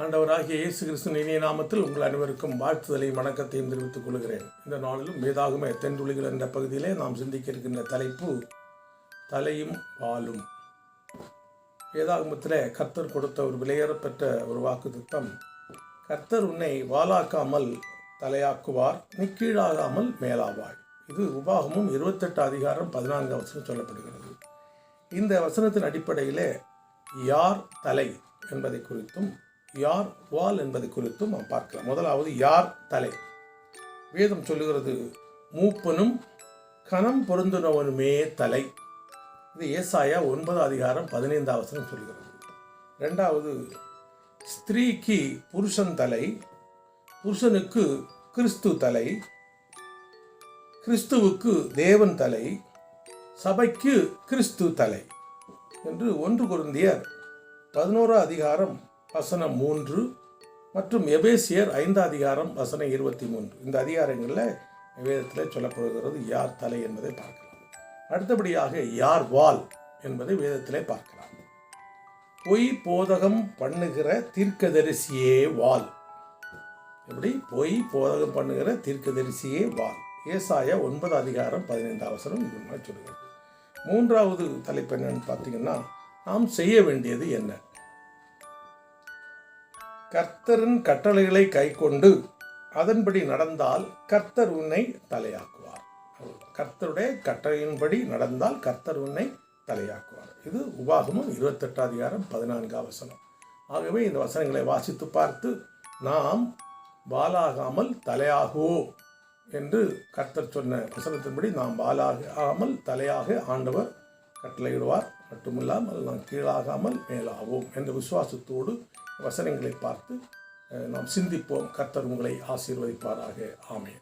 ஆண்டவராகிய இயேசு கிறிஸ்துவின் இனிய நாமத்தில் உங்கள் அனைவருக்கும் வாழ்த்துதலையும் வணக்கத்தையும் தெரிவித்துக் கொள்கிறேன். இந்த நாளிலும் வேதாகம தென்துளிகள் என்ற பகுதியிலே நாம் சிந்திக்க இருக்கின்ற தலைப்பு தலையும் பாலும் வேதாகமத்தில் கர்த்தர் கொடுத்த ஒரு விலையேறப்பெற்ற ஒரு வாக்கு திட்டம் கர்த்தர் உன்னை வாலாக்காமல் தலையாக்குவார் நீ கீழாகாமல் மேலாவாய். இது உபாகமும் இருபத்தெட்டு அதிகாரம் பதினான்கு வசனம் சொல்லப்படுகிறது. இந்த வசனத்தின் அடிப்படையிலே யார் தலை என்பதை குறித்தும் யார் வால் என்பதை குறித்தும் நாம் பார்க்கலாம். முதலாவது யார் தலை? வேதம் சொல்லுகிறது மூப்பனும் கணம் பொருந்தினவனுமே தலை. இது ஏசாயா ஒன்பது அதிகாரம் பதினைந்தாம் சொல்கிறது ரெண்டாவது ஸ்திரீக்கு புருஷன் தலை புருஷனுக்கு கிறிஸ்து தலை கிறிஸ்துவுக்கு தேவன் தலை சபைக்கு கிறிஸ்து தலை. என்று ஒன்று குருந்தியர் பதினோரா அதிகாரம் வசனம் மூன்று மற்றும் எபேசியர் ஐந்தாம் அதிகாரம் வசனம் இருபத்தி மூன்று. இந்த அதிகாரங்களில் வேதத்தில் சொல்லப்படுகிறது யார் தலை என்பதை பார்க்கலாம். அடுத்தபடியாக யார் வால் என்பதை வேதத்திலே பார்க்கலாம். பொய் போதகம் பண்ணுகிற தீர்க்கதரிசியே வால். எப்படி? பொய் போதகம் பண்ணுகிற தீர்க்கதரிசியே வால். ஏசாய ஒன்பது அதிகாரம் பதினைந்து அவசரம் இது மாதிரி மூன்றாவது தலைப்பு என்னன்னு பார்த்தீங்கன்னா நாம் செய்ய வேண்டியது என்ன? கர்த்தரின் கட்டளைகளை கைக்கொண்டு அதன்படி நடந்தால் கர்த்தர் உன்னை தலையாக்குவார். கர்த்தருடைய கட்டளையின்படி நடந்தால் கர்த்தர் உன்னை தலையாக்குவார். இது உபாகமும் இருபத்தெட்டாம் அதிகாரம் பதினான்காம் வசனம். ஆகவே இந்த வசனங்களை வாசித்து பார்த்து நாம் பாலாகாமல் தலையாகுவோம் என்று கர்த்தர் சொன்ன வசனத்தின்படி நாம் பாலாகாமல் தலையாக ஆண்டவர் கட்டளையிடுவார். மட்டுமில்லாமல் நாம் கீழாகாமல் மேலாவோம் என்ற விசுவாசத்தோடு வசனங்களை பார்த்து நாம் சிந்திப்போம். கர்த்தர் உங்களை ஆசீர்வதிப்பாராக. ஆமென்.